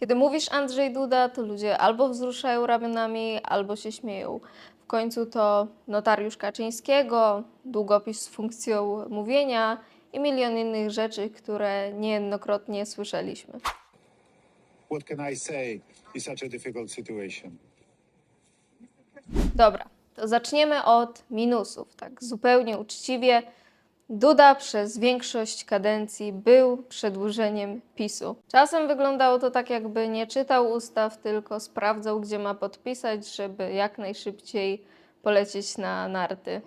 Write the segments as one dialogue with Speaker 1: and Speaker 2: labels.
Speaker 1: Kiedy mówisz Andrzej Duda, to ludzie albo wzruszają ramionami, albo się śmieją. W końcu to notariusz Kaczyńskiego, długopis z funkcją mówienia i milion innych rzeczy, które niejednokrotnie słyszeliśmy.
Speaker 2: what can I say in such a difficult situation?
Speaker 1: Dobra, to zaczniemy od minusów. Tak zupełnie uczciwie. Duda przez większość kadencji był przedłużeniem PiSu. Czasem wyglądało to tak, jakby nie czytał ustaw, tylko sprawdzał, gdzie ma podpisać, żeby jak najszybciej polecieć na narty.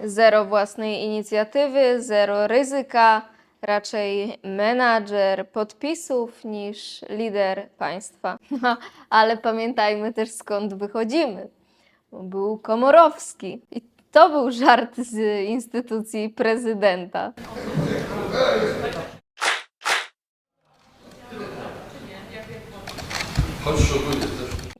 Speaker 1: Zero własnej inicjatywy, zero ryzyka, raczej menadżer podpisów niż lider państwa. Ale pamiętajmy też skąd wychodzimy. Był Komorowski. I to był żart z instytucji prezydenta.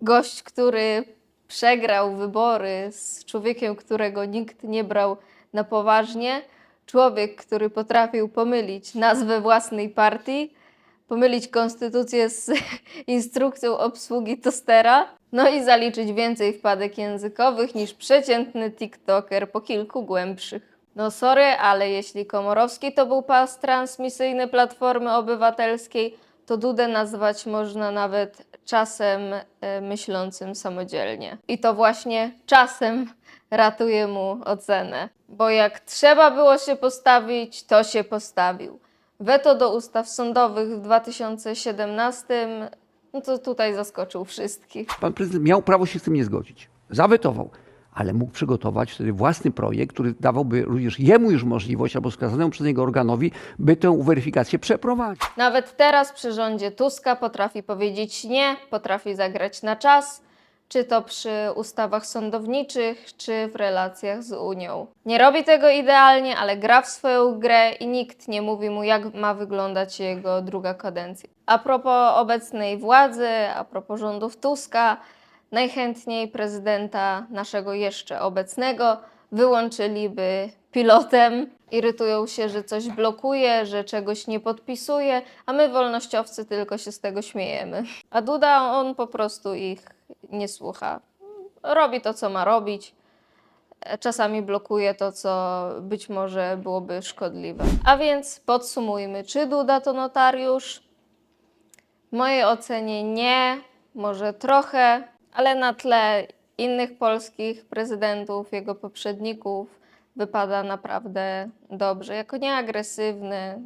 Speaker 1: Gość, który przegrał wybory z człowiekiem, którego nikt nie brał na poważnie. Człowiek, który potrafił pomylić nazwę własnej partii, pomylić konstytucję z instrukcją obsługi tostera, no i zaliczyć więcej wpadek językowych niż przeciętny TikToker po kilku głębszych. No sorry, ale jeśli Komorowski to był pas transmisyjny Platformy Obywatelskiej, to Dudę nazwać można nawet czasem e, myślącym samodzielnie. I to właśnie czasem ratuje mu ocenę. Bo jak trzeba było się postawić, to się postawił. Weto do ustaw sądowych w 2017, no to tutaj zaskoczył wszystkich.
Speaker 3: Pan prezydent miał prawo się z tym nie zgodzić. Zawetował, ale mógł przygotować wtedy własny projekt, który dawałby również jemu już możliwość, albo wskazanemu przez niego organowi, by tę weryfikację przeprowadzić.
Speaker 1: Nawet teraz przy rządzie Tuska potrafi powiedzieć nie, potrafi zagrać na czas, czy to przy ustawach sądowniczych, czy w relacjach z Unią. Nie robi tego idealnie, ale gra w swoją grę i nikt nie mówi mu, jak ma wyglądać jego druga kadencja. A propos obecnej władzy, a propos rządów Tuska, najchętniej prezydenta naszego jeszcze obecnego wyłączyliby pilotem. Irytują się, że coś blokuje, że czegoś nie podpisuje, a my wolnościowcy tylko się z tego śmiejemy. A Duda, on po prostu ich nie słucha. Robi to, co ma robić. Czasami blokuje to, co być może byłoby szkodliwe. A więc podsumujmy, czy Duda to notariusz? W mojej ocenie nie, może trochę, ale na tle innych polskich prezydentów, jego poprzedników, wypada naprawdę dobrze. Jako nieagresywny,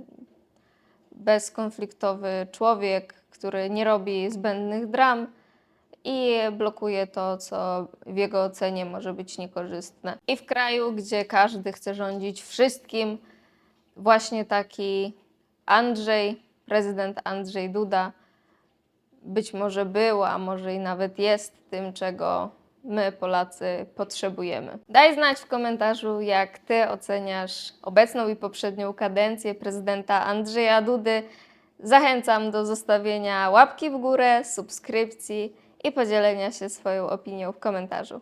Speaker 1: bezkonfliktowy człowiek, który nie robi zbędnych dram i blokuje to, co w jego ocenie może być niekorzystne. I w kraju, gdzie każdy chce rządzić wszystkim, właśnie taki Andrzej, prezydent Andrzej Duda, być może był, a może i nawet jest tym, czego my, Polacy, potrzebujemy. Daj znać w komentarzu, jak Ty oceniasz obecną i poprzednią kadencję prezydenta Andrzeja Dudy. Zachęcam do zostawienia łapki w górę, subskrypcji i podzielenia się swoją opinią w komentarzu.